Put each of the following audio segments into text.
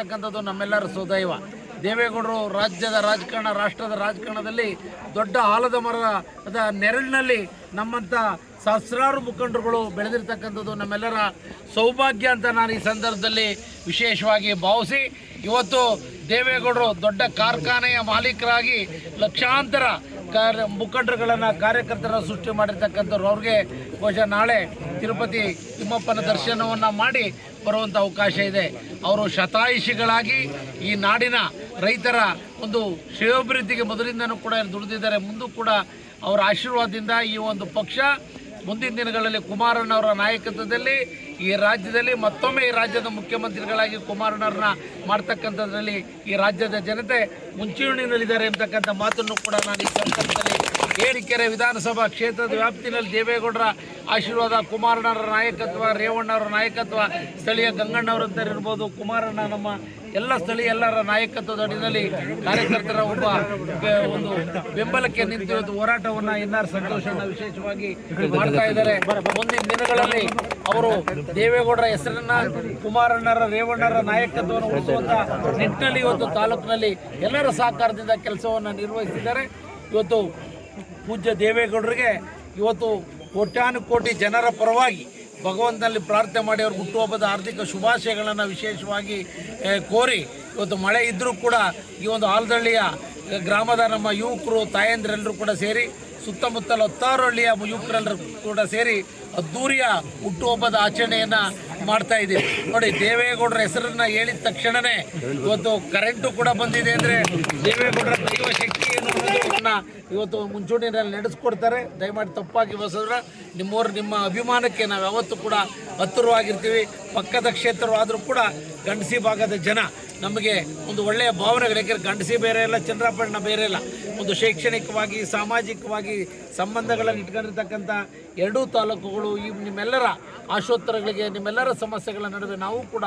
ಮಾಡಿರ್ತಕ್ಕಂಥದ್ದು ನಮ್ಮೆಲ್ಲರ ಸುದೈವ. ದೇವೇಗೌಡರು ರಾಜ್ಯದ ರಾಜಕಾರಣ, ರಾಷ್ಟ್ರದ ರಾಜಕಾರಣದಲ್ಲಿ ದೊಡ್ಡ ಆಲದ ಮರದ ನೆರಳಿನಲ್ಲಿ ನಮ್ಮಂಥ ಸಹಸ್ರಾರು ಮುಖಂಡರುಗಳು ಬೆಳೆದಿರ್ತಕ್ಕಂಥದ್ದು ನಮ್ಮೆಲ್ಲರ ಸೌಭಾಗ್ಯ ಅಂತ ನಾನು ಈ ಸಂದರ್ಭದಲ್ಲಿ ವಿಶೇಷವಾಗಿ ಭಾವಿಸಿ, ಇವತ್ತು ದೇವೇಗೌಡರು ದೊಡ್ಡ ಕಾರ್ಖಾನೆಯ ಮಾಲೀಕರಾಗಿ ಲಕ್ಷಾಂತರ ಕಾರ್ಯ ಮುಖಂಡರುಗಳನ್ನು ಕಾರ್ಯಕರ್ತರ ಸೃಷ್ಟಿ ಮಾಡಿರ್ತಕ್ಕಂಥವ್ರು ಅವ್ರಿಗೆ ಬಹುಶಃ ನಾಳೆ ತಿರುಪತಿ ತಿಮ್ಮಪ್ಪನ ದರ್ಶನವನ್ನು ಮಾಡಿ ಬರುವಂಥ ಅವಕಾಶ ಇದೆ. ಅವರು ಶತಾಯಿಷಿಗಳಾಗಿ ಈ ನಾಡಿನ ರೈತರ ಒಂದು ಶ್ರೇಯೋಭಿವೃದ್ಧಿಗೆ ಮೊದಲಿಂದನೂ ಕೂಡ ದುಡಿದಿದ್ದಾರೆ. ಮುಂದೂ ಕೂಡ ಅವರ ಆಶೀರ್ವಾದದಿಂದ ಈ ಒಂದು ಪಕ್ಷ ಮುಂದಿನ ದಿನಗಳಲ್ಲಿ ಕುಮಾರಣ್ಣವರ ನಾಯಕತ್ವದಲ್ಲಿ ಈ ರಾಜ್ಯದಲ್ಲಿ ಮತ್ತೊಮ್ಮೆ ಈ ರಾಜ್ಯದ ಮುಖ್ಯಮಂತ್ರಿಗಳಾಗಿ ಕುಮಾರಣ್ಣವ್ರನ್ನ ಮಾಡ್ತಕ್ಕಂಥದ್ರಲ್ಲಿ ಈ ರಾಜ್ಯದ ಜನತೆ ಮುಂಚೂಣಿನಲ್ಲಿದ್ದಾರೆ ಎಂಬತಕ್ಕಂಥ ಮಾತನ್ನು ಕೂಡ ನಾನು ಈ ಸಂದರ್ಭದಲ್ಲಿ ಏಡಿಕೆರೆ ವಿಧಾನಸಭಾ ಕ್ಷೇತ್ರದ ವ್ಯಾಪ್ತಿನಲ್ಲಿ ದೇವೇಗೌಡರ ಆಶೀರ್ವಾದ ಕುಮಾರಣ್ಣರ ನಾಯಕತ್ವ, ರೇವಣ್ಣವರ ನಾಯಕತ್ವ, ಸ್ಥಳೀಯ ಗಂಗಣ್ಣವರಂತರಿರ್ಬೋದು, ಕುಮಾರಣ್ಣ ನಮ್ಮ ಎಲ್ಲ ಸ್ಥಳೀಯ ಎಲ್ಲರ ನಾಯಕತ್ವದ ಅಡಿಯಲ್ಲಿ ಕಾರ್ಯಕರ್ತರ ಒಬ್ಬ ಒಂದು ಬೆಂಬಲಕ್ಕೆ ನಿಂತಿರೋದು ಹೋರಾಟವನ್ನು ಎನ್ ಆರ್ ವಿಶೇಷವಾಗಿ ಮಾಡ್ತಾ ಇದ್ದಾರೆ. ಮುಂದಿನ ದಿನಗಳಲ್ಲಿ ಅವರು ದೇವೇಗೌಡರ ಹೆಸರನ್ನ, ಕುಮಾರಣ್ಣರ, ರೇವಣ್ಣರ ನಾಯಕತ್ವವನ್ನು ಉಳಿಸುವಂತ ನಿಟ್ಟಿನಲ್ಲಿ ಇವತ್ತು ತಾಲೂಕಿನಲ್ಲಿ ಎಲ್ಲರ ಸಹಕಾರದಿಂದ ಕೆಲಸವನ್ನು ನಿರ್ವಹಿಸಿದ್ದಾರೆ. ಇವತ್ತು ಪೂಜ್ಯ ದೇವೇಗೌಡರಿಗೆ ಇವತ್ತು ಕೋಟ್ಯಾನುಕೋಟಿ ಜನರ ಪರವಾಗಿ ಭಗವಂತನಲ್ಲಿ ಪ್ರಾರ್ಥನೆ ಮಾಡಿ ಅವ್ರ ಹುಟ್ಟುಹಬ್ಬದ ಆರ್ಥಿಕ ಶುಭಾಶಯಗಳನ್ನು ವಿಶೇಷವಾಗಿ ಕೋರಿ ಇವತ್ತು ಮಳೆ ಇದ್ದರೂ ಕೂಡ ಈ ಒಂದು ಆಲದಳ್ಳಿಯ ಗ್ರಾಮದ ನಮ್ಮ ಯುವಕರು, ತಾಯಂದಿರೆಲ್ಲರೂ ಕೂಡ ಸೇರಿ ಸುತ್ತಮುತ್ತಲ ಹತ್ತಾರು ಹಳ್ಳಿಯ ಯುವಕರೆಲ್ಲರೂ ಕೂಡ ಸೇರಿ ಅದ್ದೂರಿಯ ಹುಟ್ಟುಹಬ್ಬದ ಆಚರಣೆಯನ್ನು ಮಾಡ್ತಾ ಇದ್ದೀವಿ. ನೋಡಿ, ದೇವೇಗೌಡರ ಹೆಸರನ್ನ ಹೇಳಿದ ತಕ್ಷಣನೇ ಇವತ್ತು ಕರೆಂಟು ಕೂಡ ಬಂದಿದೆ ಅಂದರೆ ದೇವೇಗೌಡರ ದೈವ ಶಕ್ತಿ ಇವತ್ತು ಮುಂಚೂಣಿಯಲ್ಲಿ ನಡೆಸ್ಕೊಡ್ತಾರೆ. ದಯಮಾಡಿ ತಪ್ಪಾಗಿ ಬಸದ್ರ ನಿಮ್ಮವ್ರ ನಿಮ್ಮ ಅಭಿಮಾನಕ್ಕೆ ನಾವು ಯಾವತ್ತೂ ಕೂಡ ಹತ್ತಿರವಾಗಿರ್ತೀವಿ. ಪಕ್ಕದ ಕ್ಷೇತ್ರವಾದರೂ ಕೂಡ ಗಂಡಸಿ ಭಾಗದ ಜನ ನಮಗೆ ಒಂದು ಒಳ್ಳೆಯ ಭಾವನೆಗಳು ಯಾಕೆಂದರೆ ಗಂಡಸಿ ಬೇರೆ ಇಲ್ಲ ಚಂದ್ರಪಟ್ಟಣ ಬೇರೆ ಇಲ್ಲ. ಒಂದು ಶೈಕ್ಷಣಿಕವಾಗಿ, ಸಾಮಾಜಿಕವಾಗಿ ಸಂಬಂಧಗಳನ್ನು ಇಟ್ಕೊಂಡಿರ್ತಕ್ಕಂಥ ಎರಡೂ ತಾಲೂಕುಗಳು ಈ ನಿಮ್ಮೆಲ್ಲರ ಆಶೋತ್ತರಗಳಿಗೆ, ನಿಮ್ಮೆಲ್ಲರ ಸಮಸ್ಯೆಗಳ ನಡುವೆ ನಾವು ಕೂಡ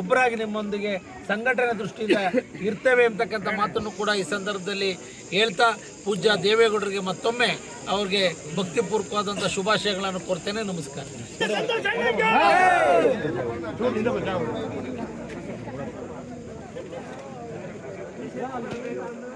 ಒಬ್ಬರಾಗಿ ನಿಮ್ಮೊಂದಿಗೆ ಸಂಘಟನೆ ದೃಷ್ಟಿಯಿಂದ ಇರ್ತೇವೆ ಅಂತಕ್ಕಂಥ ಮಾತನ್ನು ಕೂಡ ಈ ಸಂದರ್ಭದಲ್ಲಿ ಹೇಳ್ತಾ ಪೂಜ್ಯ ದೇವೇಗೌಡರಿಗೆ ಮತ್ತೊಮ್ಮೆ ಅವ್ರಿಗೆ ಭಕ್ತಿಪೂರ್ವಕವಾದಂಥ ಶುಭಾಶಯಗಳನ್ನು ಕೊಡ್ತೇನೆ ನಮಸ್ಕಾರ. 이상합니다.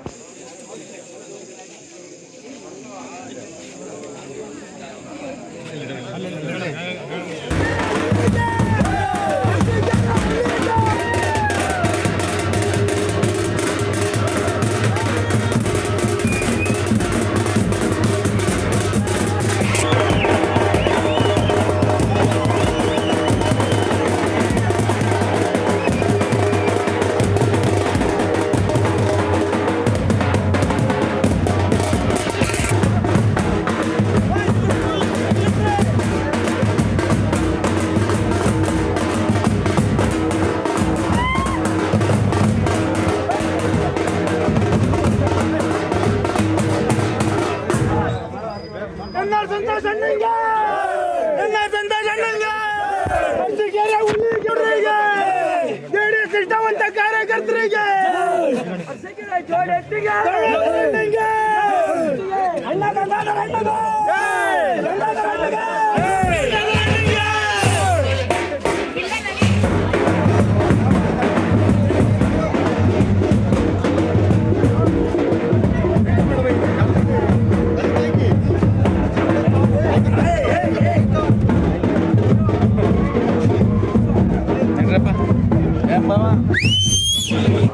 Bye-bye.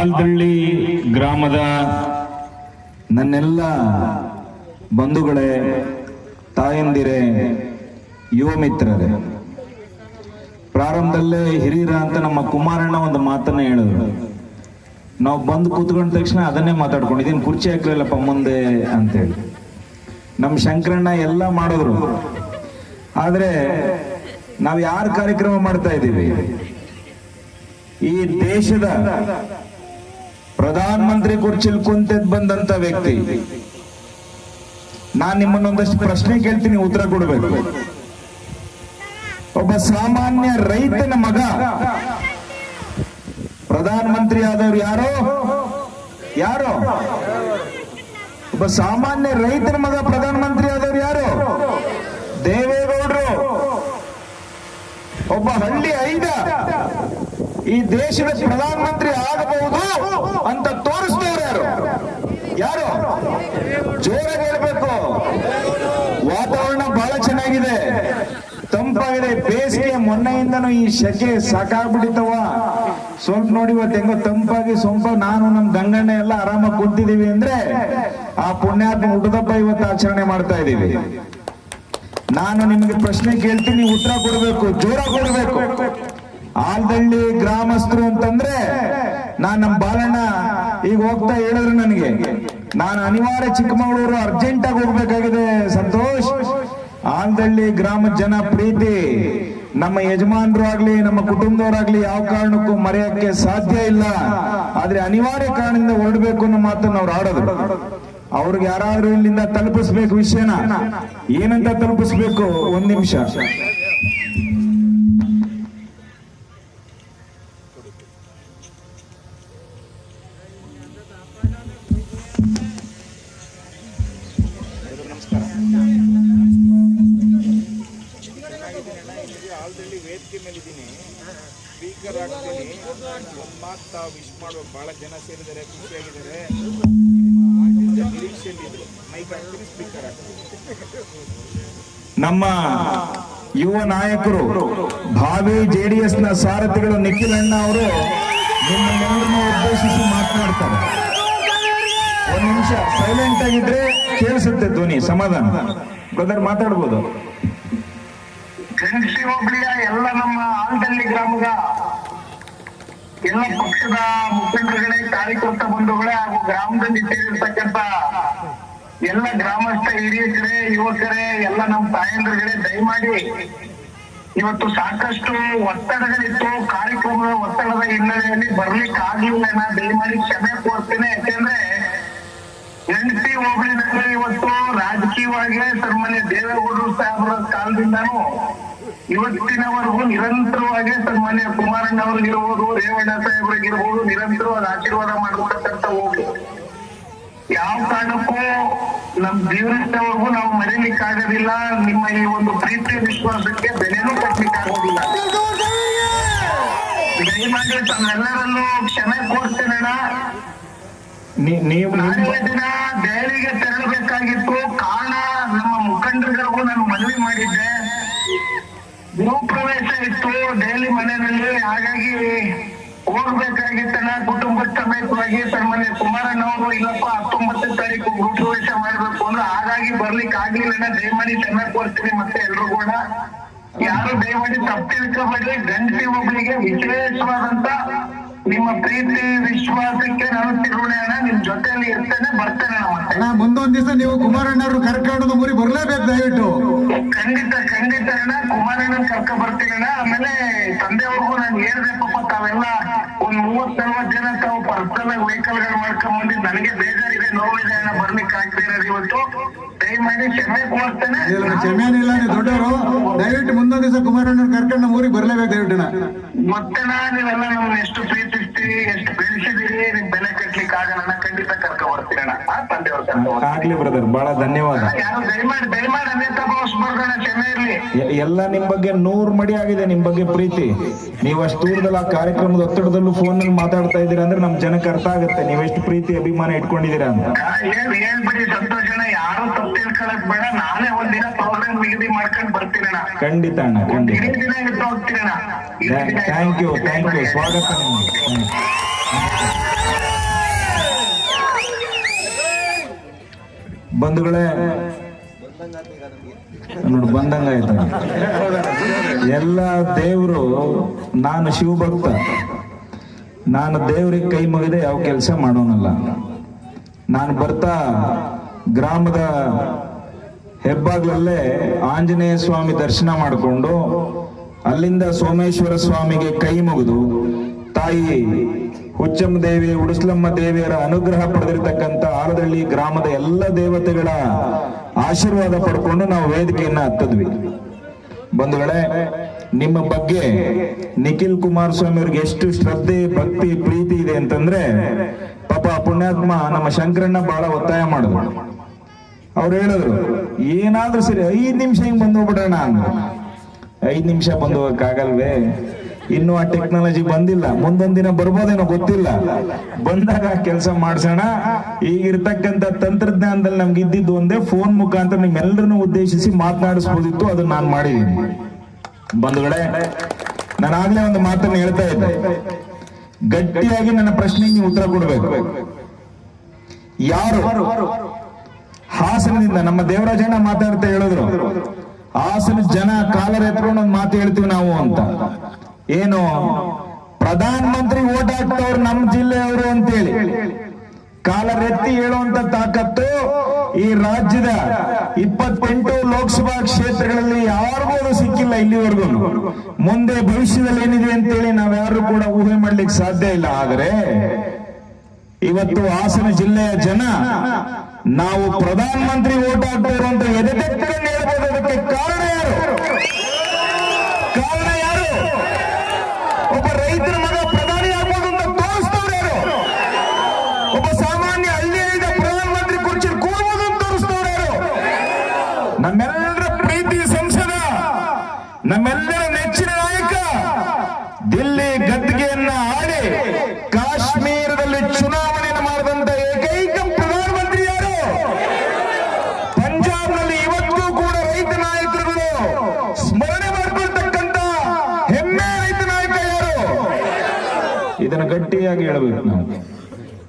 ಆಲ್ದಳ್ಳಿ ಗ್ರಾಮದ ನನ್ನೆಲ್ಲ ಬಂಧುಗಳೇ, ತಾಯಂದಿರೇ, ಯುವ ಮಿತ್ರರೇ, ಪ್ರಾರಂಭದಲ್ಲೇ ಹಿರಿಯರ ಅಂತ ನಮ್ಮ ಕುಮಾರಣ್ಣ ಒಂದು ಮಾತನ್ನ ಹೇಳಿದ್ರು. ನಾವು ಬಂದು ಕೂತ್ಕೊಂಡ ತಕ್ಷಣ ಅದನ್ನೇ ಮಾತಾಡ್ಕೊಂಡಿದ್ದೀನಿ. ಕುರ್ಚಿ ಹಾಕ್ಲಿಲ್ಲಪ್ಪ ಮುಂದೆ ಅಂತೇಳಿ. ನಮ್ಮ ಶಂಕರಣ್ಣ ಎಲ್ಲ ಮಾಡಿದ್ರು. ಆದರೆ ನಾವು ಯಾರು ಕಾರ್ಯಕ್ರಮ ಮಾಡ್ತಾ ಇದ್ದೀವಿ? ಈ ದೇಶದ ಪ್ರಧಾನ ಮಂತ್ರಿ ಕುರ್ಚಿಲ್ ಕುಂತದ್ ಬಂದಂತ ವ್ಯಕ್ತಿ. ನಾನ್ ನಿಮ್ಮನ್ನೊಂದಷ್ಟು ಪ್ರಶ್ನೆ ಕೇಳ್ತೀನಿ, ಉತ್ತರ ಕೊಡಬೇಕು. ಒಬ್ಬ ಸಾಮಾನ್ಯ ರೈತನ ಮಗ. ಪ್ರಧಾನ ಮಂತ್ರಿ ಆದವ್ರು ಯಾರೋ? ಯಾರೋ? ಒಬ್ಬ ಸಾಮಾನ್ಯ ರೈತನ ಮಗ ಪ್ರಧಾನ ಮಂತ್ರಿ ಆದವ್ರು ಯಾರು? ದೇವೇಗೌಡರು. ಒಬ್ಬ ಹಳ್ಳಿ ಐದ. ಈ ದೇಶದ ಪ್ರಧಾನಮಂತ್ರಿ ಆಗಬಹುದು ಅಂತ ತೋರಿಸ್ತವ್ರು ಯಾರು? ಯಾರು? ಜೋರಾಗಿ ಹೇಳ್ಬೇಕು. ವಾತಾವರಣ ಬಹಳ ಚೆನ್ನಾಗಿದೆ. ತಂಪಾಗಿದೆ. ಬೇಸಿಗೆ ಮೊನ್ನೆಯಿಂದನೂ ಈ ಶೆಕೆ ಸಾಕಾಗ್ಬಿಟ್ಟಿತ್ತವ ಸ್ವಲ್ಪ ನೋಡಿ ಇವತ್ತು ಹೆಂಗೋ ತಂಪಾಗಿ ಸೊಂಪ. ನಾನು ನಮ್ ಗಂಗಣ್ಣ ಎಲ್ಲ ಆರಾಮಾಗಿ ಕೂತಿದ್ದೀವಿ ಅಂದ್ರೆ ಆ ಪುಣ್ಯಾತ್ಮ ಹುಟ್ಟದಪ್ಪ ಇವತ್ತು ಆಚರಣೆ ಮಾಡ್ತಾ ಇದೀವಿ. ನಾನು ನಿಮಗೆ ಪ್ರಶ್ನೆ ಕೇಳ್ತೀನಿ, ಉತ್ತರ ಕೊಡಬೇಕು ಜೋರ ಕೊಡಬೇಕು. ಆಲ್ದಳ್ಳಿ ಗ್ರಾಮಸ್ಥರು ಅಂತಂದ್ರೆ ನಾನ್ ನಮ್ ಬಾಲಣ್ಣ ಈಗ ಹೋಗ್ತಾ ಹೇಳಿದ್ರು ನನಗೆ. ನಾನು ಅನಿವಾರ್ಯ ಚಿಕ್ಕಮಗಳೂರು ಅರ್ಜೆಂಟ್ ಆಗಿ ಹೋಗ್ಬೇಕಾಗಿದೆ ಸಂತೋಷ್. ಆಲ್ದಳ್ಳಿ ಗ್ರಾಮದ ಜನ ಪ್ರೀತಿ. ನಮ್ಮ ಯಜಮಾನರು ಆಗ್ಲಿ, ನಮ್ಮ ಕುಟುಂಬದವರಾಗ್ಲಿ ಯಾವ ಕಾರಣಕ್ಕೂ ಮರೆಯಕ್ಕೆ ಸಾಧ್ಯ ಇಲ್ಲ. ಆದ್ರೆ ಅನಿವಾರ್ಯ ಕಾರಣದಿಂದ ಹೊರಡ್ಬೇಕು ಅನ್ನೋ ಮಾತನ್ನ ಅವ್ರು ಆಡೋದು. ಅವ್ರಿಗೆ ಯಾರಾದ್ರೂ ಇಲ್ಲಿಂದ ತಲುಪಿಸ್ಬೇಕು ವಿಷಯನ. ಏನಂತ ತಲುಪಿಸ್ಬೇಕು? ಒಂದ್ ನಿಮಿಷ. ಜನ ಸೇರಿದ್ದಾರೆ ಖುಷಿಯಾಗಿದ್ದಾರೆ. ನಿಮ್ಮ ಯುವ ನಾಯಕರು ಭಾವಿ ಜೆಡಿಎಸ್ನ ಸಾರಥಿಗಳು ನಿಖಿಲ್ ಅಣ್ಣ ಅವರು ಉದ್ದೇಶಿಸಿ ಮಾತನಾಡ್ತಾರೆ. ಒಂದ್ ನಿಮಿಷ ಸೈಲೆಂಟ್ ಆಗಿದ್ರೆ ಕೇಳಿಸುತ್ತೆ ಧ್ವನಿ ಸಮಾಧಾನ. ಬ್ರದರ್ ಮಾತಾಡ್ಬೋದು. ಎಲ್ಲ ನಮ್ಮ ಆಲ್ದಳ್ಳಿ ಗ್ರಾಮದ ಎಲ್ಲ ಪಕ್ಷದ ಮುಖಂಡರುಗಳೇ, ಕಾರ್ಯಕರ್ತ ಬಂಧುಗಳೇ ಹಾಗೂ ಗ್ರಾಮದಲ್ಲಿ ಸೇರಿರ್ತಕ್ಕಂತ ಎಲ್ಲ ಗ್ರಾಮಸ್ಥ ಹಿರಿಯಕರೇ ಯುವಕರೇ, ಎಲ್ಲ ನಮ್ಮ ತಾಯಂದ್ರಗಳೇ, ದಯಮಾಡಿ ಇವತ್ತು ಸಾಕಷ್ಟು ಒತ್ತಡಗಳಿತ್ತು. ಕಾರ್ಯಕ್ರಮದ ಒತ್ತಡದ ಹಿನ್ನೆಲೆಯಲ್ಲಿ ಬರ್ಲಿಕ್ಕೆ ಆಗ್ಲಿಲ್ಲ. ನಾ ದಯಮಾಡಿ ಕ್ಷಮೆ ಕೋರ್ತೇನೆ ಯಾಕೆಂದ್ರೆ ಎನ್ಸಿ ಹೋಬಳಿನಲ್ಲಿ ಇವತ್ತು ರಾಜಕೀಯವಾಗಿ ಸನ್ಮಾನ್ಯ ದೇವೇಗೌಡರು ಸಾಹೇಬರ ಕಾಲದಿಂದಾನು ಇವತ್ತಿನವರೆಗೂ ನಿರಂತರವಾಗಿ ಸನ್ಮಾನ್ಯ ಕುಮಾರಣ್ಣ ಅವ್ರಿಗಿರ್ಬೋದು ರೇವಣ್ಣ ಸಾಹೇಬ್ರಿಗಿರ್ಬೋದು ನಿರಂತರವಾಗಿ ಆಶೀರ್ವಾದ ಮಾಡತಕ್ಕಂತ ಹೋಗ್ಲಿ ಯಾವ ಕಾರಣಕ್ಕೂ ನಮ್ ಜೀವನದವರೆಗೂ ನಾವು ಮರೀಲಿಕ್ಕಾಗೋದಿಲ್ಲ ನಿಮ್ಮ ಈ ಒಂದು ಪ್ರೀತಿ ವಿಶ್ವಾಸಕ್ಕೆ ಬೆಲೆನೂ ಕಟ್ಟಲಿಕ್ಕಾಗೋದಿಲ್ಲ ದಯಮಾಡಿ ತಮ್ಮೆಲ್ಲರಲ್ಲೂ ಕ್ಷಮೆ ಕೋರ್ತೇನಣ್ಣ ನೀವು ದಿನ ದೆಹಲಿಗೆ ತೆರಳಬೇಕಾಗಿತ್ತು. ಕಾರಣ ನಮ್ಮ ಮುಖಂಡರಿಗೂ ನಾನು ಮನವಿ ಮಾಡಿದ್ದೆ. ಗೃಹ ಪ್ರವೇಶ ಇತ್ತು ದೆಹಲಿ ಮನೆಯಲ್ಲಿ ಹಾಗಾಗಿ ಹೋಗ್ಬೇಕಾಗಿತ್ತನ ಕುಟುಂಬದ ಸಮೇತವಾಗಿ ಮನೆ ಕುಮಾರಣ್ಣ ಅವರು, ಇಲ್ಲಪ್ಪ, ಹತ್ತೊಂಬತ್ತನೇ ತಾರೀಕು ಗೃಹ ಪ್ರವೇಶ ಮಾಡ್ಬೇಕು ಅಂದ್ರೆ ಹಾಗಾಗಿ ಬರ್ಲಿಕ್ಕೆ ಆಗ್ಲಿಲ್ಲ. ದಯಮಾಡಿ ಚೆನ್ನಾಗಿ ಕೋರ್ತೀನಿ ಮತ್ತೆ ಎಲ್ರು ಕೂಡ. ಯಾರು ದಯಮಾಡಿ ತಪ್ಪು ತಿಳ್ಕೊಬೇಡಿ. ಗಂಟಿ ಒಬ್ಳಿಗೆ ವಿಶೇಷವಾದಂತ ನಿಮ್ಮ ಪ್ರೀತಿ ವಿಶ್ವಾಸಕ್ಕೆ ನಾನು ತಿರುವಣೆ ಅಣ್ಣ. ನಿಮ್ ಜೊತೆಯಲ್ಲಿ ಇರ್ತೇನೆ ಬರ್ತೇನೆ ಅಣ್ಣ ಮುಂದೊಂದ್ ದಿವಸ ನೀವು ಕುಮಾರಣ್ಣವ್ರು ಕರ್ಕೊಂಡು ಊರಿಗೆ ಬರ್ಲೇಬೇಕು ದಯವಿಟ್ಟು. ಖಂಡಿತ ಖಂಡಿತ ಅಣ್ಣ. ಕುಮಾರಣ್ಣ ಕರ್ಕ ಬರ್ತೀನಿ ಅಣ್ಣ. ಆಮೇಲೆ ತಂದೆಯವ್ರಿಗೂ ನಾನು ಹೇಳ್ಬೇಕಪ್ಪ ತಾವೆಲ್ಲ ಒಂದ್ ಮೂವತ್ ನಲ್ವತ್ ಜನ ತಾವು ಪರ್ಸನಲ್ ವೆಹಿಕಲ್ಗಳು ಮಾಡ್ಕೊಂಡ್ ನನಗೆ ಬೇಜಾರಿದೆ ನೋವಿದೆ ಅಣ್ಣ. ಬರ್ಲಿಕ್ಕೆ ಆಗ್ತಿರೋದು ಇವತ್ತು. ಕ್ಷಮೆನಿಲ್ಲ ನೀವು ದೊಡ್ಡವರು ದಯವಿಟ್ಟು ಮುಂದೊಂದು ದಿವಸ ಕುಮಾರಣ್ಣ ಕರ್ಕೊಂಡು ನಮ್ಮ ಊರಿಗೆ ಬರ್ಲೇಬೇಕು ದಯವಿಟ್ಟು ನಾ. ಗೊತ್ತಲ್ಲ ನೀವೆಲ್ಲ ನಮ್ಗೆ ಎಷ್ಟು ಪ್ರೀತಿಸ್ತೀರಿ ಎಷ್ಟು ಬೆಳೆಸಿದಿರಿ ನಿಮ್ ಬೆಲೆ ಕಟ್ಲಿಕ್ಕೆ ಆಗಲ್ಲ ಖಂಡಿತ ಕರ್ಕೊ ಬರ್ತೀರಣ ತಂದೆಯವ್ರು ಕರ್ಕೊ. ಆಗ್ಲಿ ಬ್ರದರ್ ಬಹಳ ಧನ್ಯವಾದ. ದಯಮಾಡಿ ದಯಮಾಡಿ ಅನ್ಯತಾ ಭಾವಿಸ್ಬಾರ್ದಣ್ಣ ಕ್ಷಮೆ ಇರ್ಲಿ ಎಲ್ಲ ನಿಮ್ ಬಗ್ಗೆ ನೂರ್ ಮಡಿ ಆಗಿದೆ ನಿಮ್ ಬಗ್ಗೆ ಪ್ರೀತಿ. ನೀವು ಅಷ್ಟು ದೂರದಲ್ಲಿ ಆ ಕಾರ್ಯಕ್ರಮದ ಒತ್ತಡದಲ್ಲೂ ಫೋನ್ನಲ್ಲಿ ಮಾತಾಡ್ತಾ ಇದ್ದೀರಾ ಅಂದ್ರೆ ನಮ್ ಜನಕ್ಕೆ ಅರ್ಥ ಆಗುತ್ತೆ. ನೀವೆಷ್ಟು ಪ್ರೀತಿ ಅಭಿಮಾನ ಇಟ್ಕೊಂಡಿದ್ದೀರಾ ಅಂತ. ಹೇಳ್ಬಿಡಿ ಸಂತೋಷಣ ಯಾರು ತಪ್ಪು ತಿಳ್ಕೊಳಕ್ ಬೇಡ ನಾನೇ ಒಂದಿನ ಪ್ರೋಗ್ರಾಮ್ ನಿಗದಿ ಮಾಡ್ಕೊಂಡ್ ಬರ್ತೀನಣ್ಣ ಖಂಡಿತ ಅಣ್ಣ ಖಂಡಿತ. ಇಡೀ ದಿನ ಇಟ್ಟು ಹೋಗ್ತೀನಣ್ಣ ಥ್ಯಾಂಕ್ ಯು ಥ್ಯಾಂಕ್ ಯು ಸ್ವಾಗತ ನಿಮ್ಗೆ. ಬಂಧುಗಳೇ ನೋಡಿ ಬಂದಂಗಾಯ್ತು ಎಲ್ಲ ದೇವರು ನಾನು ಶಿವಭಕ್ತ. ನಾನು ದೇವ್ರಿಗೆ ಕೈ ಮುಗಿದೆ ಯಾವ ಕೆಲಸ ಮಾಡೋನಲ್ಲ. ನಾನು ಬರ್ತಾ ಗ್ರಾಮದ ಹೆಬ್ಬಾಗ್ಲಲ್ಲೇ ಆಂಜನೇಯ ಸ್ವಾಮಿ ದರ್ಶನ ಮಾಡಿಕೊಂಡು ಅಲ್ಲಿಂದ ಸೋಮೇಶ್ವರ ಸ್ವಾಮಿಗೆ ಕೈ ಮುಗಿದು, ತಾಯಿ ಹುಚ್ಚಮ್ಮ ದೇವಿ, ಉಡುಸ್ಲಮ್ಮ ದೇವಿಯರ ಅನುಗ್ರಹ ಪಡೆದಿರತಕ್ಕಂತ ಆಲದಳ್ಳಿ ಗ್ರಾಮದ ಎಲ್ಲ ದೇವತೆಗಳ ಆಶೀರ್ವಾದ ಪಡ್ಕೊಂಡು ನಾವು ವೇದಿಕೆಯನ್ನ ಹತ್ತದ್ವಿ. ಬಂಧುಗಳೇ, ನಿಮ್ಮ ಬಗ್ಗೆ ನಿಖಿಲ್ ಕುಮಾರಸ್ವಾಮಿ ಅವ್ರಿಗೆ ಎಷ್ಟು ಶ್ರದ್ಧೆ, ಭಕ್ತಿ, ಪ್ರೀತಿ ಇದೆ ಅಂತಂದ್ರೆ ಪಾಪ ಪುಣ್ಯಾತ್ಮ ನಮ್ಮ ಶಂಕರಣ್ಣ ಬಹಳ ಒತ್ತಾಯ ಮಾಡಿದ್ರು ಅವ್ರು ಹೇಳಿದ್ರು, ಏನಾದ್ರೂ ಸರಿ, ಐದ್ ನಿಮಿಷ ಹಿಂಗ್ ಬಂದು ಹೋಗ್ಬಿಡೋಣ ಅಂದ್ರು ಐದ್ ನಿಮಿಷ ಬಂದು ಹೋಗಕ್ಕಾಗಲ್ವೇ? ಇನ್ನು ಆ ಟೆಕ್ನಾಲಜಿ ಬಂದಿಲ್ಲ. ಮುಂದೊಂದ್ ದಿನ ಬರ್ಬೋದೇನೋ ಗೊತ್ತಿಲ್ಲ. ಬಂದಾಗ ಕೆಲಸ ಮಾಡ್ಸೋಣ. ಈಗಿರ್ತಕ್ಕಂಥ ತಂತ್ರಜ್ಞಾನದಲ್ಲಿ ನಮ್ಗೆ ಇದ್ದಿದ್ದು ಒಂದೇ ಫೋನ್ ಮುಖಾಂತರ ನಿಮ್ಮೆಲ್ಲರನ್ನು ಉದ್ದೇಶಿಸಿ ಮಾತನಾಡಿಸ್ಬೋದಿತ್ತು ಅದನ್ನ ನಾನು ಮಾಡಿದ್ದೀನಿ ಬಂಧುಗಳೇ, ನಾನು ಆಗ್ಲೇ ಒಂದು ಮಾತನ್ನು ಹೇಳ್ತಾ ಇದ್ದೆ. ಗಟ್ಟಿಯಾಗಿ ನನ್ನ ಪ್ರಶ್ನೆಗೆ ನೀವು ಉತ್ತರ ಕೊಡಬೇಕು. ಯಾರು? ಹಾಸನದಿಂದ ನಮ್ಮ ದೇವರಾಜಣ್ಣ ಮಾತಾಡ್ತಾ ಹೇಳಿದ್ರು. ಹಾಸನ ಜನ ಕಾಲರ್ ಎತ್ಕೊಂಡು ಒಂದು ಮಾತು ಹೇಳ್ತೀವಿ ನಾವು ಅಂತ. ಏನು? ಪ್ರಧಾನ ಮಂತ್ರಿ ಓಟ್ ಹಾಕ್ತವ್ರು ನಮ್ಮ ಜಿಲ್ಲೆಯವರು ಅಂತೇಳಿ. ಕಾಲರ್ ಎತ್ತಿ ಹೇಳುವಂತ ತಾಕತ್ತು ಈ ರಾಜ್ಯದ ಇಪ್ಪತ್ತೆಂಟು ಲೋಕಸಭಾ ಕ್ಷೇತ್ರಗಳಲ್ಲಿ ಯಾರಿಗೂ ಸಿಕ್ಕಿಲ್ಲ ಇಲ್ಲಿವರೆಗೂ. ಮುಂದೆ ಭವಿಷ್ಯದಲ್ಲಿ ಏನಿದೆ ಅಂತೇಳಿ ನಾವ್ಯಾರು ಕೂಡ ಊಹೆ ಮಾಡ್ಲಿಕ್ಕೆ ಸಾಧ್ಯ ಇಲ್ಲ. ಆದರೆ ಇವತ್ತು ಹಾಸನ ಜಿಲ್ಲೆಯ ಜನ ನಾವು ಪ್ರಧಾನ ಮಂತ್ರಿ ಓಟ್ ಹಾಕ್ತೇವೆ ಅಂತ ಎದೆ ಅದಕ್ಕೆ ಕಾರಣ ಯಾರು? ಕಾರಣ ಗಟ್ಟಿಯಾಗಿ ಹೇಳಬೇಕು ನಾವು.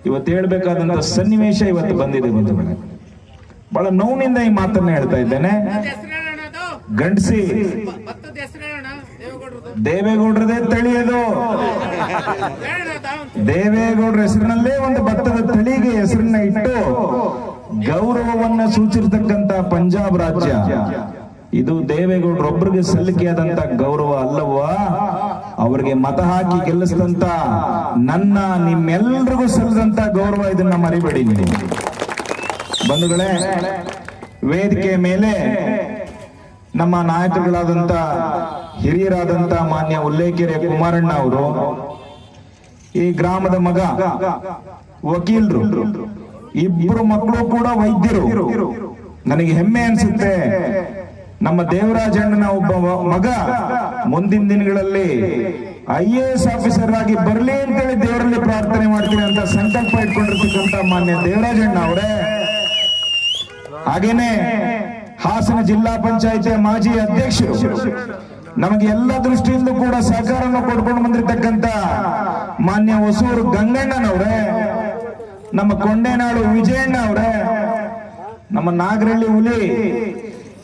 ಇವತ್ತು ಹೇಳ್ಬೇಕಾದಂತ ಸನ್ನಿವೇಶ ಇವತ್ತು ಬಂದಿದೆ ಬಂಧುಗಳೇ. ಬಹಳ ನೋವಿನಿಂದ ಈ ಮಾತನ್ನ ಹೇಳ್ತಾ ಇದ್ದೇನೆ. ಗಂಡಸಿ, ದೇವೇಗೌಡರದು ತಳಿಯದು. ದೇವೇಗೌಡರ ಹೆಸರಿನಲ್ಲೇ ಒಂದು ಭತ್ತದ ತಳಿಗೆ ಹೆಸರನ್ನ ಇಟ್ಟು ಗೌರವವನ್ನ ಸೂಚಿಸತಕ್ಕಂತ ಪಂಜಾಬ್ ರಾಜ್ಯ. ಇದು ದೇವೇಗೌಡರೊಬ್ಬರಿಗೆ ಸಲ್ಲಿಕೆಯಾದಂತ ಗೌರವ ಅಲ್ಲವಾ ಅವರಿಗೆ ಮತ ಹಾಕಿ ಗೆಲ್ಲಿಸಿದಂತ ನನ್ನ ನಿಮ್ಮೆಲ್ಲರಿಗೂ ಸಲ್ಲದಂತ ಗೌರವ ಇದನ್ನ ಮರಿಬೇಡಿ ಬಂಧುಗಳೇ ವೇದಿಕೆ ಮೇಲೆ ನಮ್ಮ ನಾಯಕರುಗಳಾದಂತ ಹಿರಿಯರಾದಂತ ಮಾನ್ಯ ಉಲ್ಲೇಖೆರೆ ಕುಮಾರಣ್ಣ ಅವರು, ಈ ಗ್ರಾಮದ ಮಗ, ವಕೀಲರು ಇಬ್ಬರು ಮಕ್ಕಳು ಕೂಡ ವೈದ್ಯರು. ನನಗೆ ಹೆಮ್ಮೆ ಅನ್ಸುತ್ತೆ, ನಮ್ಮ ದೇವರಾಜಣ್ಣನ ಒಬ್ಬ ಮಗ ಮುಂದಿನ ದಿನಗಳಲ್ಲಿ ಐ ಎ ಎಸ್ ಆಫೀಸರ್ ಆಗಿ ಬರಲಿ ಅಂತೇಳಿ ದೇವರಲ್ಲಿ ಪ್ರಾರ್ಥನೆ ಮಾಡ್ತೀನಿ ಅಂತ ಸಂಕಲ್ಪ ಇಟ್ಕೊಂಡಿರ್ತಕ್ಕಂಥ ಮಾನ್ಯ ದೇವರಾಜಣ್ಣ ಅವರೇ. ಹಾಗೇನೆ ಹಾಸನ ಜಿಲ್ಲಾ ಪಂಚಾಯತಿಯ ಮಾಜಿ ಅಧ್ಯಕ್ಷರು, ನಮಗೆ ಎಲ್ಲ ದೃಷ್ಟಿಯಿಂದ ಕೂಡ ಸಹಕಾರವನ್ನು ಕೊಡ್ಕೊಂಡು ಬಂದಿರತಕ್ಕಂತ ಮಾನ್ಯ ಹೊಸೂರು ಗಂಗಣ್ಣನವ್ರೆ, ನಮ್ಮ ಕೊಂಡೇನಾಡು ವಿಜಯಣ್ಣ ಅವರೇ ನಮ್ಮ ನಾಗರಳ್ಳಿ ಹುಲಿ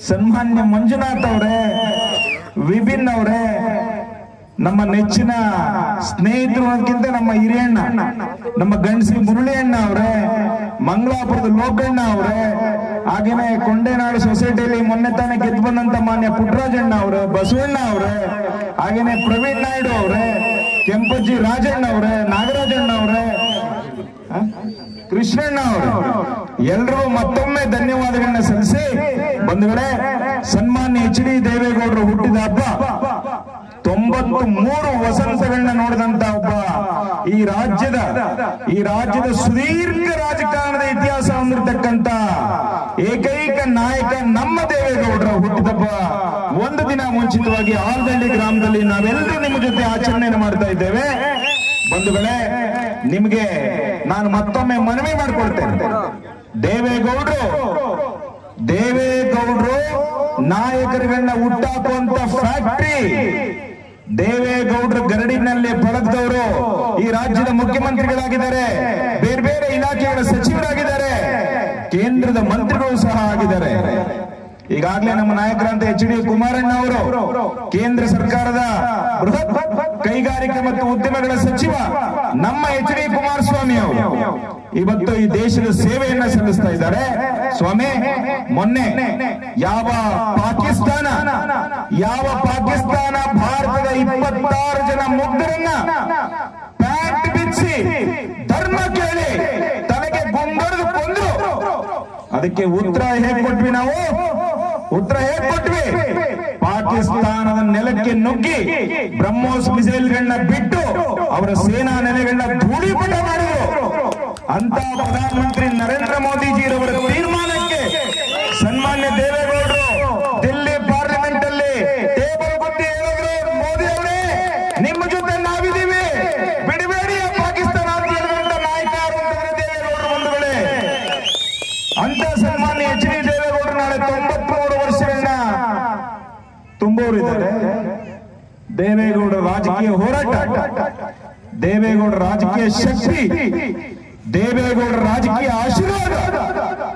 ಸನ್ಮಾನ್ಯ ಮಂಜುನಾಥ್ ಅವರೇ, ವಿಭಿನ್ ಅವರೇ ನಮ್ಮ ನೆಚ್ಚಿನ ಸ್ನೇಹಿತರು ಅನ್ನೋದಕ್ಕಿಂತ ನಮ್ಮ ಹಿರಿಯಣ್ಣ, ನಮ್ಮ ಗಂಡಸಿ ಮುರಳಿಯಣ್ಣ ಅವರೇ, ಮಂಗಳಾಪುರದ ಲೋಕಣ್ಣ ಅವರೇ, ಹಾಗೇನೆ ಕೊಂಡೇನಾಡು ಸೊಸೈಟಿಯಲ್ಲಿ ಮೊನ್ನೆ ತಾನೇ ಗೆದ್ದು ಬಂದಂತ ಮಾನ್ಯ ಪುಟ್ಟರಾಜಣ್ಣ ಅವರೇ, ಬಸವಣ್ಣ ಅವರೇ, ಹಾಗೇನೆ ಪ್ರವೀಣ್ ನಾಯ್ಡು ಅವರೇ, ಕೆಂಪಜ್ಜಿ ರಾಜಣ್ಣ ಅವರೇ, ನಾಗರಾಜಣ್ಣ ಅವರೇ ಕೃಷ್ಣಣ್ಣ ಅವರು, ಎಲ್ರಿಗೂ ಮತ್ತೊಮ್ಮೆ ಧನ್ಯವಾದಗಳನ್ನ ಸಲ್ಲಿಸಿ. ಬಂಧುಗಳೇ, ಸನ್ಮಾನ್ಯ ಎಚ್ ಡಿ ದೇವೇಗೌಡರು ಹುಟ್ಟಿದ ಹಬ್ಬ. ತೊಂಬತ್ತು ಮೂರು ವಸಂತಗಳನ್ನ ನೋಡಿದಂತ ಒಬ್ಬ ಈ ರಾಜ್ಯದ ಈ ರಾಜ್ಯದ ಸುದೀರ್ಘ ರಾಜಕಾರಣದ ಇತಿಹಾಸ ಹೊಂದಿರತಕ್ಕಂತ ಏಕೈಕ ನಾಯಕ ನಮ್ಮ ದೇವೇಗೌಡರ ಹುಟ್ಟಿದಬ್ಬ ಒಂದು ದಿನ ಮುಂಚಿತವಾಗಿ ಆಲ್ದಳ್ಳಿ ಗ್ರಾಮದಲ್ಲಿ ನಾವೆಲ್ಲರೂ ನಿಮ್ಮ ಜೊತೆ ಆಚರಣೆಯನ್ನು ಮಾಡ್ತಾ ಇದ್ದೇವೆ. ಬಂಧುಗಳೇ, ನಿಮಗೆ ನಾನು ಮತ್ತೊಮ್ಮೆ ಮನವಿ ಮಾಡ್ಕೊಳ್ತೇನೆ. ದೇವೇಗೌಡರು ದೇವೇಗೌಡರು ನಾಯಕರುಗಳನ್ನ ಹುಟ್ಟಾಕುವಂತ ಫ್ಯಾಕ್ಟ್ರಿ ದೇವೇಗೌಡರ ಗರಡಿನಲ್ಲಿ ಬಳಗದವರು ಈ ರಾಜ್ಯದ ಮುಖ್ಯಮಂತ್ರಿಗಳಾಗಿದ್ದಾರೆ. ಬೇರೆ ಬೇರೆ ಇಲಾಖೆಗಳ ಸಚಿವರಾಗಿದ್ದಾರೆ. ಕೇಂದ್ರದ ಮಂತ್ರಿಗಳು ಸಹ ಆಗಿದ್ದಾರೆ. ಈಗಾಗಲೇ ನಮ್ಮ ನಾಯಕರಂತ ಎಚ್ ಡಿ ಕುಮಾರಣ್ಣ ಅವರು ಕೇಂದ್ರ ಸರ್ಕಾರದ ಬೃಹತ್ ಕೈಗಾರಿಕೆ ಮತ್ತು ಉದ್ಯಮಗಳ ಸಚಿವ, ನಮ್ಮ ಎಚ್ ಡಿ ಕುಮಾರಸ್ವಾಮಿ ಅವರು. ಇವತ್ತು ಈ ದೇಶದ ಸೇವೆಯನ್ನ ಸಲ್ಲಿಸ್ತಾ ಇದ್ದಾರೆ. ಸ್ವಾಮಿ, ಮೊನ್ನೆ ಯಾವ ಪಾಕಿಸ್ತಾನ ಯಾವ ಪಾಕಿಸ್ತಾನ ಇಪ್ಪತ್ತಾರು ಜನ ಮುಗ್ಧರನ್ನ ಪ್ಯಾಂಟ್ ಬಿಚ್ಚಿ ಧರ್ಮ ಕೇಳಿ ತನಗೆ ಗುಂಬಡಿದು ಕೊಂದ್ರು. ಅದಕ್ಕೆ ಉತ್ತರ ಹೇಗ್ ಕೊಟ್ವಿ ನಾವು. ಉತ್ತರ ಹೇಗ್ ಕೊಟ್ವಿ ಪಾಕಿಸ್ತಾನದ ನೆಲಕ್ಕೆ ನುಗ್ಗಿ ಬ್ರಹ್ಮೋಸ್ ಮಿಸೈಲ್ಗಳನ್ನ ಬಿಟ್ಟು ಅವರ ಸೇನಾ ನೆಲೆಗಳನ್ನ ಧೂಳಿಪಟ ಮಾಡಿದ್ರು. ಅಂತ ಪ್ರಧಾನಮಂತ್ರಿ ನರೇಂದ್ರ ಮೋದಿಜಿರವರ ತೀರ್ಮಾನಕ್ಕೆ ಸನ್ಮಾನ್ಯ ದೇವೇಗೌಡರು ತುಂಬುವರಿದ್ದಾರೆ ದೇವೇಗೌಡರ ರಾಜಕೀಯ ಹೋರಾಟ. ದೇವೇಗೌಡ ರಾಜಕೀಯ ಶಕ್ತಿ. ದೇವೇಗೌಡ ರಾಜಕೀಯ ಆಶೀರ್ವಾದ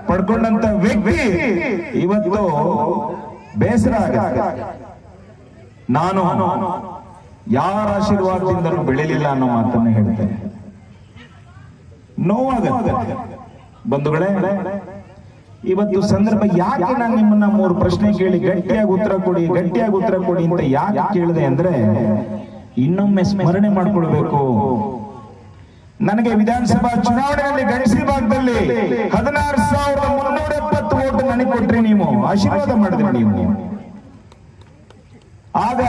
ಪಡ್ಕೊಂಡಂತ ವ್ಯಕ್ತಿ ಇವತ್ತು ಬೇಸರ ನಾನು ಯಾರ ಆಶೀರ್ವಾದದಿಂದಲೂ ಬೆಳೆಯಲಿಲ್ಲ ಅನ್ನೋ ಮಾತನ್ನ ಹೇಳ್ತೇನೆ. ನೋವಾಗ ಬಂಧುಗಳೇ ಇವತ್ತು ಸಂದರ್ಭ ಯಾಕೆ ನಾನು ನಿಮ್ಮನ್ನ ಮೂರು ಪ್ರಶ್ನೆ ಕೇಳಿ ಗಟ್ಟಿಯಾಗಿ ಉತ್ತರ ಕೊಡಿ ಗಟ್ಟಿಯಾಗಿ ಉತ್ತರ ಕೊಡಿ ಅಂತ ಯಾಕೆ ಕೇಳಿದೆ ಅಂದ್ರೆ ಇನ್ನೊಮ್ಮೆ ಸ್ಮರಣೆ ಮಾಡ್ಕೊಳ್ಬೇಕು. ನನಗೆ ವಿಧಾನಸಭಾ ಚುನಾವಣೆಯಲ್ಲಿ ಗಣಸಿ ಭಾಗದಲ್ಲಿ ಹದಿನಾರು ಸಾವಿರದ ಮುನ್ನೂರ ಎಪ್ಪತ್ತು ಓಟ್ ನನಗೆ ಕೊಟ್ರಿ ನೀವು. ಆಶೀರ್ವಾದ ಮಾಡಿದ್ರಿ ನೀವು. ಆಗ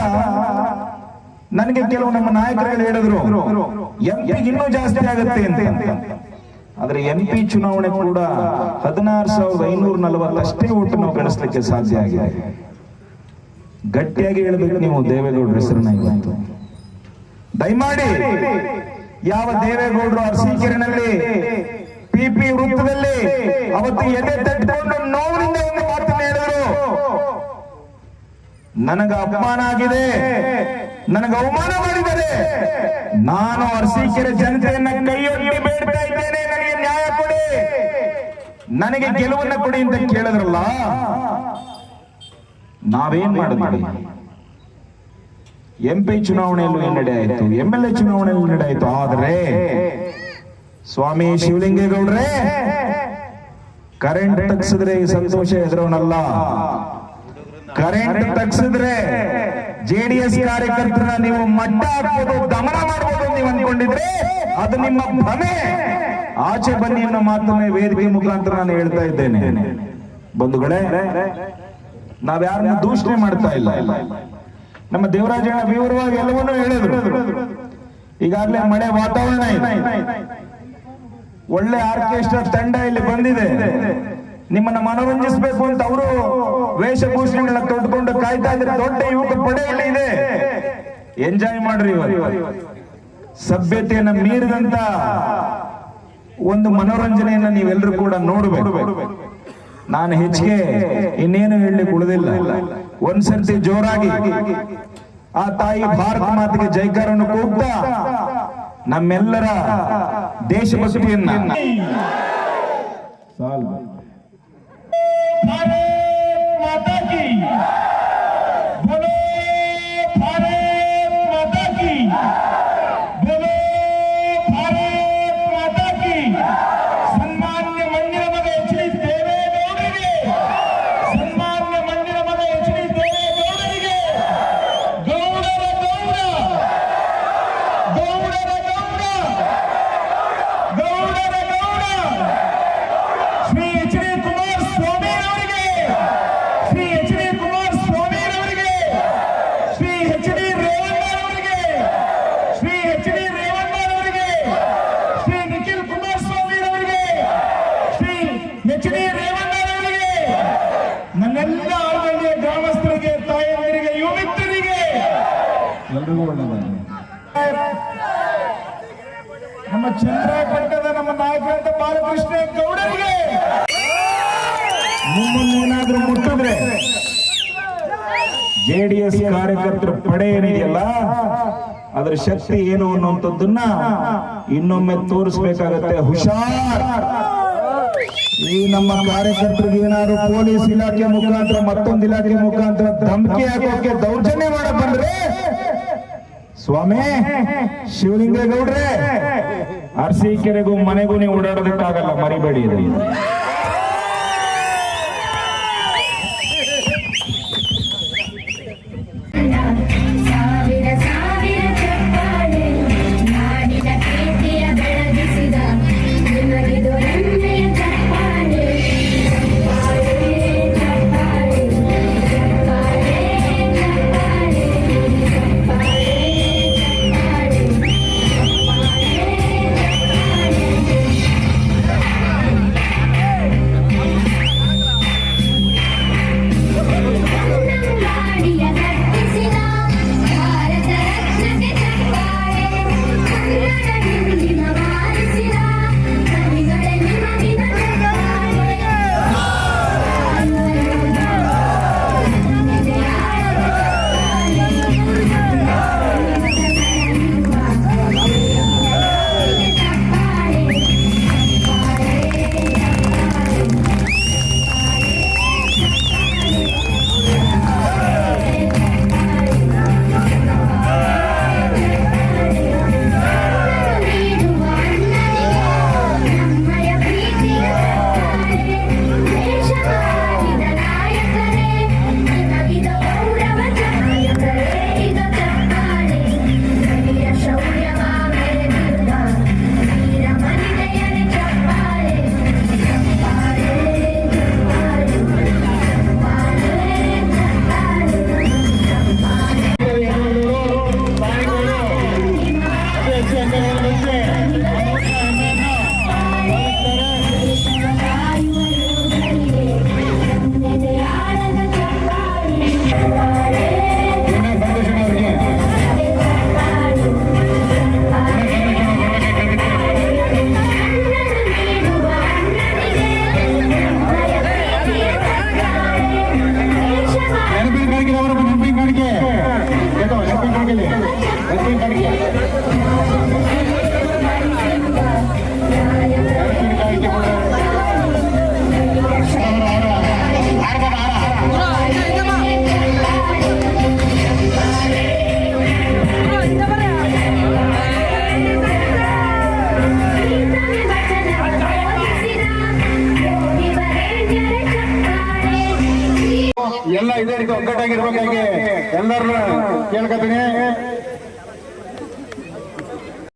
ನನಗೆ ಕೆಲವು ನಮ್ಮ ನಾಯಕರು ಹೇಳಿದ್ರು ಎಂಪಿ ಇನ್ನೂ ಜಾಸ್ತಿ ಆಗುತ್ತೆ ಅಂತ. ಆದ್ರೆ ಎಂಪಿ ಚುನಾವಣೆ ಕೂಡ ಹದಿನಾರು ಸಾವಿರದ ಐನೂರ ನಲವತ್ತಷ್ಟೇ ಓಟು ನಾವು ಗಳಿಸ್ಲಿಕ್ಕೆ ಸಾಧ್ಯ ಆಗಿದೆ. ಗಟ್ಟಿಯಾಗಿ ಹೇಳಬೇಕು ನೀವು, ದೇವೇಗೌಡರ ಹೆಸರನ್ನ ಇವತ್ತು. ದಯಮಾಡಿ ಯಾವ ದೇವೇಗೌಡರು ಅರಸೀಕೆರೆನಲ್ಲಿ ಪಿಪಿ ವೃತ್ತದಲ್ಲಿ ಅವತ್ತು ಎದೆ ತಟ್ಟಿಕೊಂಡು ನೋವಿನಿಂದ ಒಂದು ಮಾತನ್ನ ಹೇಳಿದರು. ನನಗ ಅಪಮಾನ ಆಗಿದೆ. ನನಗೆ ಅವಮಾನ ಮಾಡಿದ್ದಾರೆ ನಾನು ಅರಸೀಕೆರೆ ಜನತೆಯನ್ನ ಕೈಯೊಡ್ಡಿ ಬೇಡ್ತಾ ಇದ್ದೇನೆ. ನನಗೆ ನ್ಯಾಯ ಕೊಡಿ. ನನಗೆ ಗೆಲುವನ್ನ ಕೊಡಿ ಅಂತ ಕೇಳಿದ್ರಲ್ಲ, ನಾವೇನ್ ಮಾಡಿದ್ವಿ? ಎಂ ಪಿ ಚುನಾವಣೆಯಲ್ಲೂ ಹಿನ್ನಡೆ ಆಯ್ತು, ಎಂ ಎಲ್ ಎ ಚುನಾವಣೆಯಲ್ಲೂ ಹಿನ್ನಡೆ ಆಯ್ತು. ಆದ್ರೆ ಸ್ವಾಮಿ ಶಿವಲಿಂಗೇಗೌಡ್ರೆ, ಕರೆಂಟ್ ತಗ್ಸಿದ್ರೆ ಸಂತೋಷ ಎದುರವನಲ್ಲ. ಕರೆಂಟ್ ತಗ್ಸಿದ್ರೆ ಜೆಡಿಎಸ್ ಕಾರ್ಯಕರ್ತರನ್ನ ನೀವು ಮಟ್ಟ ಹಾಕುವುದು ದಮನ ಮಾಡ್ಬೋದು ನೀವು ಅನ್ಕೊಂಡಿದ್ರೆ ಅದು ನಿಮ್ಮ ಭ್ರಮೆ. ಆಚೆ ಬನ್ನಿ ಅನ್ನೋ ಮಾತನ್ನೇ ವೇದಿಕೆ ಮುಖಾಂತರ ನಾನು ಹೇಳ್ತಾ ಇದ್ದೇನೆ. ಬಂಧುಗಳೇ, ನಾವ್ಯಾರನ್ನ ದೂಷಣೆ ಮಾಡ್ತಾ ಇಲ್ಲ. ನಮ್ಮ ದೇವರಾಜಣ್ಣ ವಿವರವಾಗಿ ಎಲ್ಲವನ್ನೂ ಹೇಳಿದ್ರು. ಈಗಾಗಲೇ ಮಳೆ ವಾತಾವರಣ ಇದೆ. ಒಳ್ಳೆ ಆರ್ಕೆಸ್ಟ್ರಾ ತಂಡ ಇಲ್ಲಿ ಬಂದಿದೆ. ನಿಮ್ಮನ್ನ ಮನೋರಂಜಿಸಬೇಕು ಅಂತ ಅವರು ವೇಷಭೂಷಣಗಳನ್ನ ತೊಟ್ಕೊಂಡು ಕಾಯ್ತಾ ಇದ್ರೆ ದೊಡ್ಡ ಯುವಕ ಪಡೆ ಇಲ್ಲಿ ಇದೆ. ಎಂಜಾಯ್ ಮಾಡ್ರಿ ಇವತ್ತು ಸಭ್ಯತೆಯನ್ನ ಮೀರಿದಂತ ಒಂದು ಮನೋರಂಜನೆಯನ್ನ ನೀವೆಲ್ಲರೂ ಕೂಡ ನೋಡಬೇಕು. ನಾನು ಹೆಚ್ಚಿಗೆ ಇನ್ನೇನು ಹೇಳಲಿಕ್ಕೆ ಉಳಿದಿಲ್ಲ. ಒಂದ್ಸರ್ತಿ ಜೋರಾಗಿ ಆ ತಾಯಿ ಭಾರತ ಮಾತೆಗೆ ಜೈಕಾರವನ್ನು ಕೂಗ್ತಾ ನಮ್ಮೆಲ್ಲರ ದೇಶಭಕ್ತಿಯನ್ನ ಸಾಲ್ವೆ. Yeah. ಎಲ್ಲ ಆರ್ಗಂಡಿಯ ಗ್ರಾಮಸ್ಥರಿಗೆ ತಾಯಂದಿರಿಗೆ ಯುವಮಿತ್ರರಿಗೆ ಎಲ್ರಿಗೂ ಒಳ್ಳೆಯದಾಗಲಿ ನಮ್ಮ ಚಂದ್ರ ನಮ್ಮ ನಾಯಕರಾದ ಬಾಲಕೃಷ್ಣ ಗೌಡರಿಗೆ. ನಿಮ್ಮನ್ನು ಏನಾದರೂ ಮುಟ್ಟಿದ್ರೆ ಜೆಡಿಎಸ್ ಕಾರ್ಯಕರ್ತರ ಪಡೆ ಏನಿದೆಯಲ್ಲ ಅದರ ಶಕ್ತಿ ಏನು ಅನ್ನುವಂಥದ್ದನ್ನ ಇನ್ನೊಮ್ಮೆ ತೋರಿಸ್ಬೇಕಾಗತ್ತೆ. ಹುಷಾರ್. ಈ ನಮ್ಮ ಕಾರ್ಯಕರ್ತರಿಗೆ ಏನಾದ್ರು ಪೊಲೀಸ್ ಇಲಾಖೆ ಮುಖಾಂತರ, ಮತ್ತೊಂದು ಇಲಾಖೆ ಮುಖಾಂತರ ಧಮಕಿ ಹಾಕೋಕೆ ದೌರ್ಜನ್ಯ ಮಾಡ ಬಂದ್ರೆ ಸ್ವಾಮಿ, ಶಿವಲಿಂಗೇಗೌಡ್ರೆ ಅರಸೀಕೆರೆಗೂ ಮನೆಗೂ ನೀವು ಓಡಾಡೋದಕ್ಕಾಗಲ್ಲ, ಮರಿಬೇಡಿ.